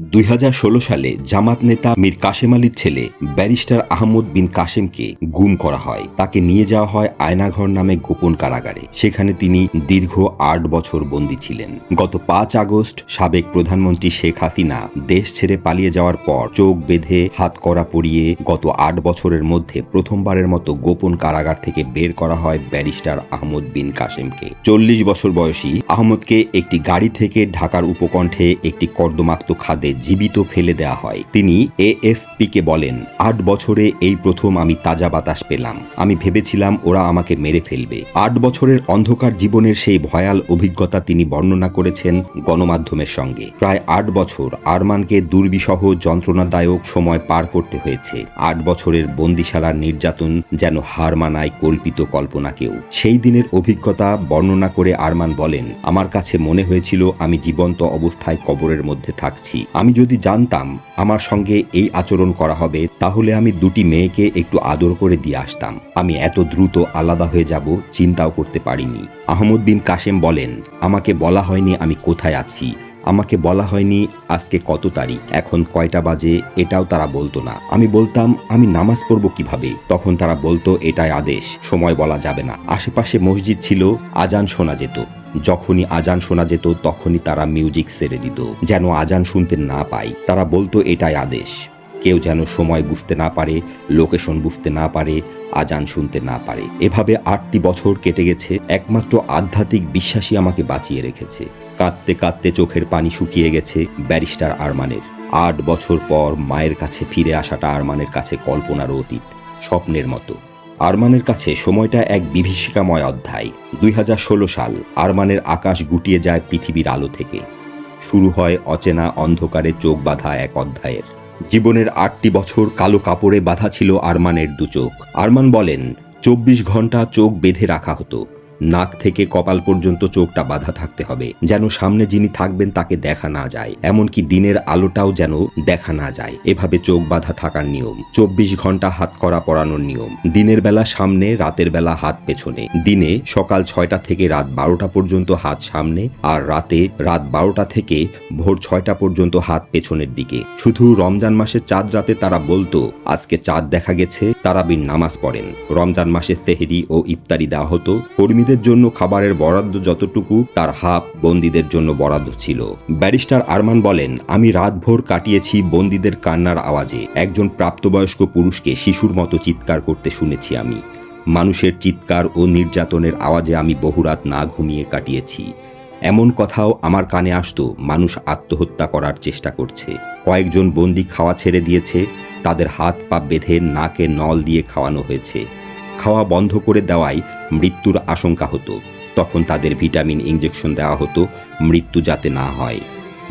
দুই হাজার ষোলো সালে জামাত নেতা মীর কাশেম আলীর ছেলে ব্যারিস্টার আহমদ বিন কাশেমকে গুম করা হয়। তাকে নিয়ে যাওয়া হয় আয়নাঘর নামে গোপন কারাগারে। সেখানে তিনি দীর্ঘ আট বছর বন্দী ছিলেন। গত পাঁচ আগস্ট সাবেক প্রধানমন্ত্রী শেখ হাসিনা দেশ ছেড়ে পালিয়ে যাওয়ার পর চোখ বেঁধে হাত করা পরিয়ে গত আট বছরের মধ্যে প্রথমবারের মতো গোপন কারাগার থেকে বের করা হয় ব্যারিস্টার আহমদ বিন কাশেমকে। চল্লিশ বছর বয়সী আহমদকে একটি গাড়ি থেকে ঢাকার উপকণ্ঠে একটি কর্দমাক্ত খাদে জীবিত ফেলে দেওয়া হয়। তিনি এএফপি কে বলেন, আট বছরে এই প্রথম আমি তাজা বাতাস পেলাম। আমি ভেবেছিলাম ওরা আমাকে মেরে ফেলবে। আট বছরের অন্ধকার জীবনের সেই ভয়াল অভিজ্ঞতা তিনি বর্ণনা করেছেন গণমাধ্যমের সঙ্গে। প্রায় আট বছর আরমানকে দুর্বিসহ যন্ত্রণাদায়ক সময় পার করতে হয়েছে। আট বছরের বন্দিশালার নির্যাতন যেন হার মানায় কল্পিত কল্পনাকেও। সেই দিনের অভিজ্ঞতা বর্ণনা করে আরমান বলেন, আমার কাছে মনে হয়েছিল আমি জীবন্ত অবস্থায় কবরের মধ্যে থাকছি। আমি যদি জানতাম আমার সঙ্গে এই আচরণ করা হবে, তাহলে আমি দুটি মেয়েকে একটু আদর করে দিয়ে আসতাম। আমি এত দ্রুত আলাদা হয়ে যাব, চিন্তাও করতে পারিনি। আহমদ বিন কাশেম বলেন, আমাকে বলা হয়নি আমি কোথায় আছি। আমাকে বলা হয়নি আজকে কত তারিখ। এখন কয়টা বাজে এটাও তারা বলতো না। আমি বলতাম, আমি নামাজ পড়ব কীভাবে? তখন তারা বলতো, এটাই আদেশ। সময় বলা যাবে না। আশেপাশে মসজিদ ছিল, আজান শোনা যেত। যখনই আজান শোনা যেত, তখনই তারা মিউজিক ছেড়ে দিত। যেন আজান শুনতে না পাই তারা বলতো, এটাই আদেশ। কেউ যেন সময় বুঝতে না পারে, লোকেশন বুঝতে না পারে, আজান শুনতে না পারে। এভাবে আটটি বছর কেটে গেছে, একমাত্র আধ্যাত্মিক বিশ্বাসী আমাকে বাঁচিয়ে রেখেছে। কাঁদতে কাঁদতে চোখের পানি শুকিয়ে গেছে ব্যারিস্টার আরমানের। আট বছর পর মায়ের কাছে ফিরে আসাটা আরমানের কাছে কল্পনার অতীত, স্বপ্নের মতো। আরমানের কাছে সময়টা এক বিভীষিকাময় অধ্যায়। দুই হাজার ষোলো সাল, আরমানের আকাশ গুটিয়ে যায় পৃথিবীর আলো থেকে। শুরু হয় অচেনা অন্ধকারে চোখ বাঁধা এক অধ্যায়ের। জীবনের আটটি বছর কালো কাপড়ে বাঁধা ছিল আরমানের দু চোখ। আরমান বলেন, চব্বিশ ঘণ্টা চোখ বেঁধে রাখা হতো। নাক থেকে কপাল পর্যন্ত চোখটা বাঁধা থাকতে হবে, যেন সামনে যিনি থাকবেন তাকে দেখা না যায়। এমনকি দিনের আলোটাও যেন দেখা না যায়। এভাবে চোখ বাঁধা থাকার নিয়ম, চব্বিশ ঘণ্টা হাত করা পরানোর নিয়ম। দিনের বেলা সামনে, রাতের বেলা হাত পেছনে। দিনে সকাল ছয়টা থেকে রাত বারোটা পর্যন্ত হাত সামনে আর রাতে রাত বারোটা থেকে ভোর ছয়টা পর্যন্ত হাত পেছনের দিকে। শুধু রমজান মাসের চাঁদ রাতে তারা বলতো, আজকে চাঁদ দেখা গেছে, তারাবির নামাজ পড়েন। রমজান মাসে সেহেরি ও ইফতারি দেওয়া হতো। কর্মীদের জন্য খাবারের বরাদ্দ যতটুকু, তার হাফ বন্দীদের জন্য বরাদ্দ ছিল। ব্যারিস্টার আরমান বলেন, আমি রাতভর কাটিয়েছি বন্দীদের কান্নার আওয়াজে। একজন প্রাপ্তবয়স্ক পুরুষকে শিশুর মতো চিৎকার করতে শুনেছি আমি। মানুষের চিৎকার ও নির্যাতনের আওয়াজে আমি বহুরাত না ঘুমিয়ে কাটিয়েছি। এমন কথাও আমার কানে আসতো, মানুষ আত্মহত্যা করার চেষ্টা করছে। কয়েকজন বন্দি খাওয়া ছেড়ে দিয়েছে, তাদের হাত পা বেঁধে নাকে নল দিয়ে খাওয়ানো হয়েছে। খাওয়া বন্ধ করে দেওয়ায় মৃত্যুর আশঙ্কা হতো। তখন তাদের ভিটামিন ইঞ্জেকশন দেওয়া হতো, মৃত্যু যাতে না হয়।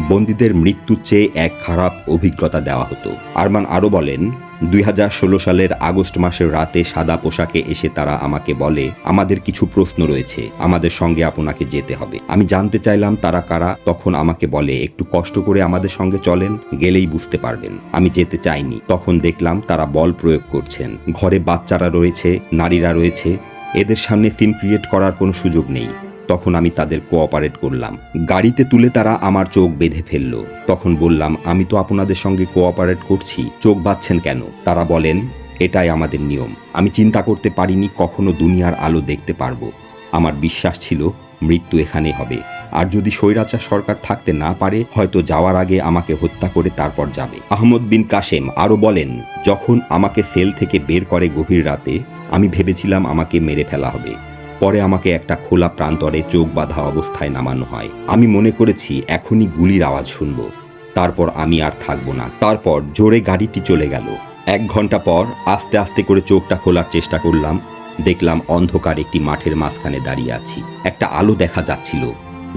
বন্দীদের মৃত্যুর চেয়ে এক খারাপ অভিজ্ঞতা দেওয়া হতো। আরমান আরও বলেন, দুই হাজার ষোলো সালের আগস্ট মাসের রাতে সাদা পোশাকে এসে তারা আমাকে বলে, আমাদের কিছু প্রশ্ন রয়েছে, আমাদের সঙ্গে আপনাকে যেতে হবে। আমি জানতে চাইলাম তারা কারা, তখন আমাকে বলে, একটু কষ্ট করে আমাদের সঙ্গে চলেন, গেলেই বুঝতে পারবেন। আমি যেতে চাইনি। তখন দেখলাম তারা বল প্রয়োগ করছেন। ঘরে বাচ্চারা রয়েছে, নারীরা রয়েছে, এদের সামনে সিন ক্রিয়েট করার কোনো সুযোগ নেই। তখন আমি তাদের কোঅপারেট করলাম। গাড়িতে তুলে তারা আমার চোখ বেঁধে ফেলল। তখন বললাম, আমি তো আপনাদের সঙ্গে কোঅপারেট করছি, চোখ বাঁধছেন কেন? তারা বলেন, এটাই আমাদের নিয়ম। আমি চিন্তা করতে পারিনি কখনো দুনিয়ার আলো দেখতে পারব। আমার বিশ্বাস ছিল মৃত্যু এখানে হবে। আর যদি স্বৈরাচার সরকার থাকতে না পারে, হয়তো যাওয়ার আগে আমাকে হত্যা করে তারপর যাবে। আহমদ বিন কাশেম আরও বলেন, যখন আমাকে সেল থেকে বের করে গভীর রাতে, আমি ভেবেছিলাম আমাকে মেরে ফেলা হবে। পরে আমাকে একটা খোলা প্রান্তরে চোখ বাঁধা অবস্থায় নামানো হয়। আমি মনে করেছি, এখনই গুলির আওয়াজ শুনব। তারপর আমি আর থাকব না। তারপর জোরে গাড়িটি চলে গেল। এক ঘণ্টা পর আস্তে আস্তে করে চোখটা খোলার চেষ্টা করলাম। দেখলাম অন্ধকার একটি মাঠের মাঝখানে দাঁড়িয়ে আছি। একটা আলো দেখা যাচ্ছিল।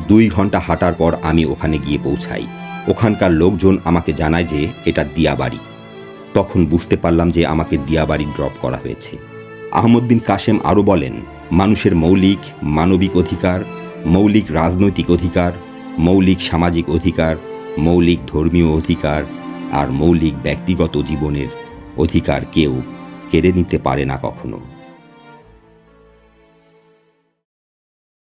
দুই ঘণ্টা হাঁটার পর আমি ওখানে গিয়ে পৌঁছাই। ওখানকার লোকজন আমাকে জানায় যে এটা দিয়াবাড়ি। তখন বুঝতে পারলাম যে আমাকে দিয়াবাড়ি ড্রপ করা হয়েছে। আহমদ বিন কাশেম আরও বলেন মানুষের মৌলিক মানবিক অধিকার, মৌলিক রাজনৈতিক অধিকার, মৌলিক সামাজিক অধিকার, মৌলিক ধর্মীয় অধিকার আর মৌলিক ব্যক্তিগত জীবনের অধিকার কেউ কেড়ে নিতে পারে না কখনো।